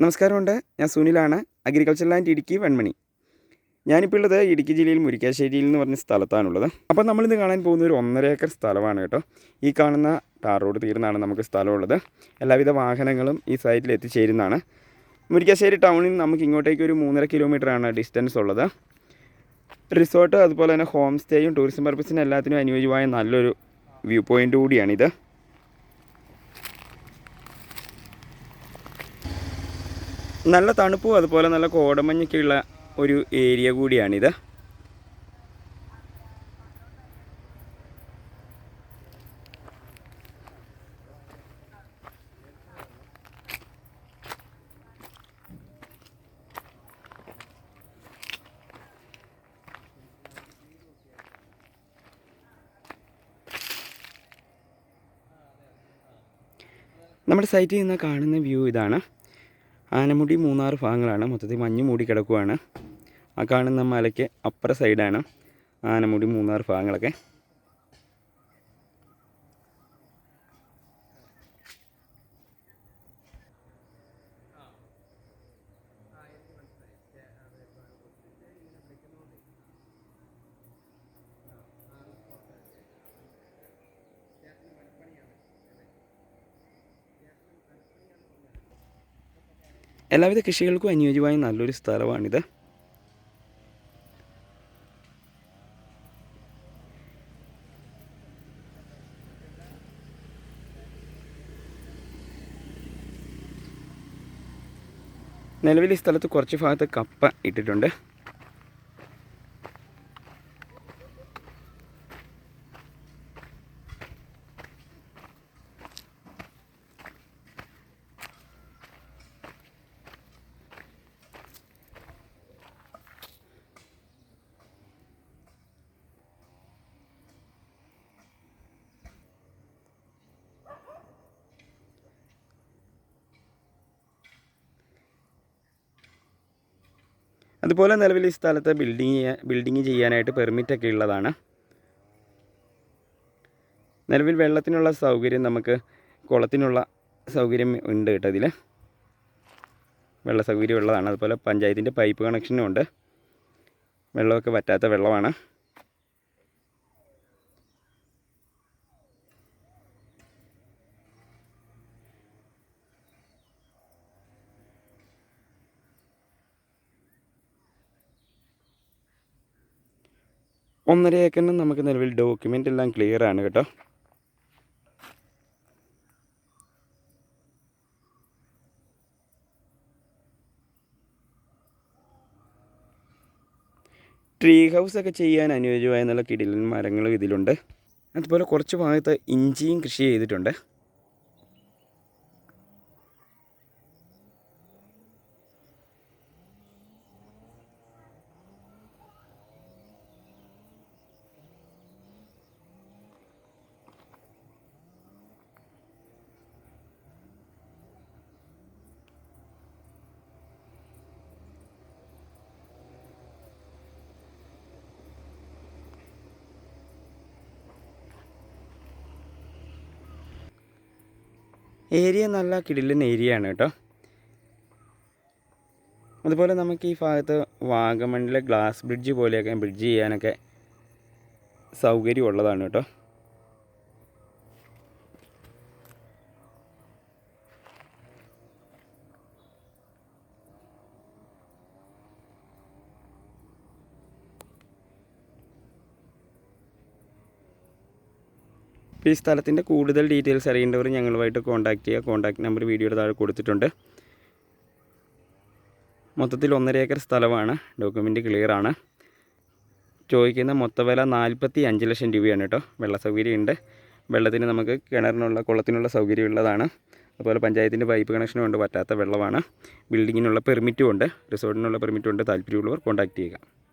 നമസ്കാരമുണ്ട്. ഞാൻ സുനിലാണ്. Agriculture land Idukki Venmani. ഞാനിപ്പോൾ ഉള്ളത് ഇടുക്കി ജില്ലയിൽ മുരിക്കാശ്ശേരിയിൽ എന്ന് പറഞ്ഞ സ്ഥലത്താണുള്ളത്. അപ്പോൾ നമ്മളിന്ന് കാണാൻ പോകുന്ന ഒരു ഒന്നര ഏക്കർ സ്ഥലമാണ് കേട്ടോ. ഈ കാണുന്ന ടാർ റോഡ് തീർന്നാണ് നമുക്ക് സ്ഥലമുള്ളത്. എല്ലാവിധ വാഹനങ്ങളും ഈ സൈറ്റിൽ എത്തിച്ചേരുന്നതാണ്. മുരിക്കാശ്ശേരി ടൗണിൽ നിന്ന് നമുക്ക് ഇങ്ങോട്ടേക്ക് ഒരു മൂന്നര കിലോമീറ്ററാണ് ഡിസ്റ്റൻസ് ഉള്ളത്. റിസോർട്ട് അതുപോലെ തന്നെ ഹോം സ്റ്റേയും ടൂറിസം പർപ്പസിനും എല്ലാത്തിനും അനുയോജ്യമായ നല്ലൊരു വ്യൂ പോയിന്റ് കൂടിയാണിത്. നല്ല തണുപ്പും അതുപോലെ നല്ല കോടമഞ്ഞൊക്കെയുള്ള ഒരു ഏരിയ കൂടിയാണിത്. നമ്മുടെ സൈറ്റിൽ നിന്ന് കാണുന്ന വ്യൂ ഇതാണ്. ആനമുടി മൂന്നാറ് ഭാഗങ്ങളാണ്. മൊത്തത്തിൽ മഞ്ഞ് മൂടി കിടക്കുവാണ്. ആ കാണുന്ന മലയ്ക്ക് അപ്പുറ സൈഡാണ് ആനമുടി മൂന്നാറ് ഭാഗങ്ങളൊക്കെ. എല്ലാവിധ കൃഷികൾക്കും അനുയോജ്യമായ നല്ലൊരു സ്ഥലമാണിത്. നിലവിൽ ഈ സ്ഥലത്ത് കുറച്ച് ഭാഗത്ത് കപ്പ ഇട്ടിട്ടുണ്ട്. അതുപോലെ നിലവിൽ ഈ സ്ഥലത്ത് ബിൽഡിങ് ബിൽഡിങ് ചെയ്യാനായിട്ട് പെർമിറ്റൊക്കെ ഉള്ളതാണ്. നിലവിൽ വെള്ളത്തിനുള്ള സൗകര്യം നമുക്ക് കുളത്തിനുള്ള സൗകര്യം ഉണ്ട് കേട്ടോ ഇതിൽ വെള്ള സൗകര്യം ഉള്ളതാണ്. അതുപോലെ പഞ്ചായത്തിന്റെ പൈപ്പ് കണക്ഷനും ഉണ്ട്. വെള്ളമൊക്കെ വറ്റാത്ത വെള്ളമാണ്. ഒന്നര ഏക്കറിന് നമുക്ക് നിലവിൽ ഡോക്യുമെന്റ് എല്ലാം ക്ലിയർ ആണ് കേട്ടോ. ട്രീ ഹൗസ് ഒക്കെ ചെയ്യാൻ അനുയോജ്യമായ നല്ല കിടിലൻ മരങ്ങളും ഇതിലുണ്ട്. അതുപോലെ കുറച്ച് ഭാഗത്ത് ഇഞ്ചിയും കൃഷി ചെയ്തിട്ടുണ്ട്. ഏരിയ നല്ല കിടിലൻ ഏരിയ ആണ് കേട്ടോ. അതുപോലെ നമുക്ക് ഈ ഭാഗത്ത് വാഗമണ്ണിലെ ഗ്ലാസ് ബ്രിഡ്ജ് പോലെയൊക്കെ ബ്രിഡ്ജ് ചെയ്യാനൊക്കെ സൗകര്യമുള്ളതാണ് കേട്ടോ. അപ്പോൾ ഈ സ്ഥലത്തിന്റെ കൂടുതൽ ഡീറ്റെയിൽസ് അറിയേണ്ടവർ ഞങ്ങളുമായിട്ട് കോൺടാക്ട് ചെയ്യുക. കോൺടാക്ട് നമ്പർ വീഡിയോയുടെ താഴെ കൊടുത്തിട്ടുണ്ട്. മൊത്തത്തിൽ ഒന്നര ഏക്കർ സ്ഥലമാണ്. ഡോക്യുമെന്റ് ക്ലിയറാണ് ചോദിക്കുന്ന മൊത്ത വില നാൽപ്പത്തി അഞ്ച് ലക്ഷം രൂപയാണ് കേട്ടോ. വെള്ള സൗകര്യമുണ്ട്. വെള്ളത്തിന് നമുക്ക് കിണറിനുള്ള കുളത്തിനുള്ള സൗകര്യം ഉള്ളതാണ് അതുപോലെ പഞ്ചായത്തിന്റെ പൈപ്പ് കണക്ഷനും ഉണ്ട് പറ്റാത്ത വെള്ളമാണ്. ബിൽഡിങ്ങിനുള്ള പെർമിറ്റും ഉണ്ട്. റിസോർട്ടിനുള്ള പെർമിറ്റും ഉണ്ട്. താല്പര്യമുള്ളവർ കോൺടാക്ട് ചെയ്യുക.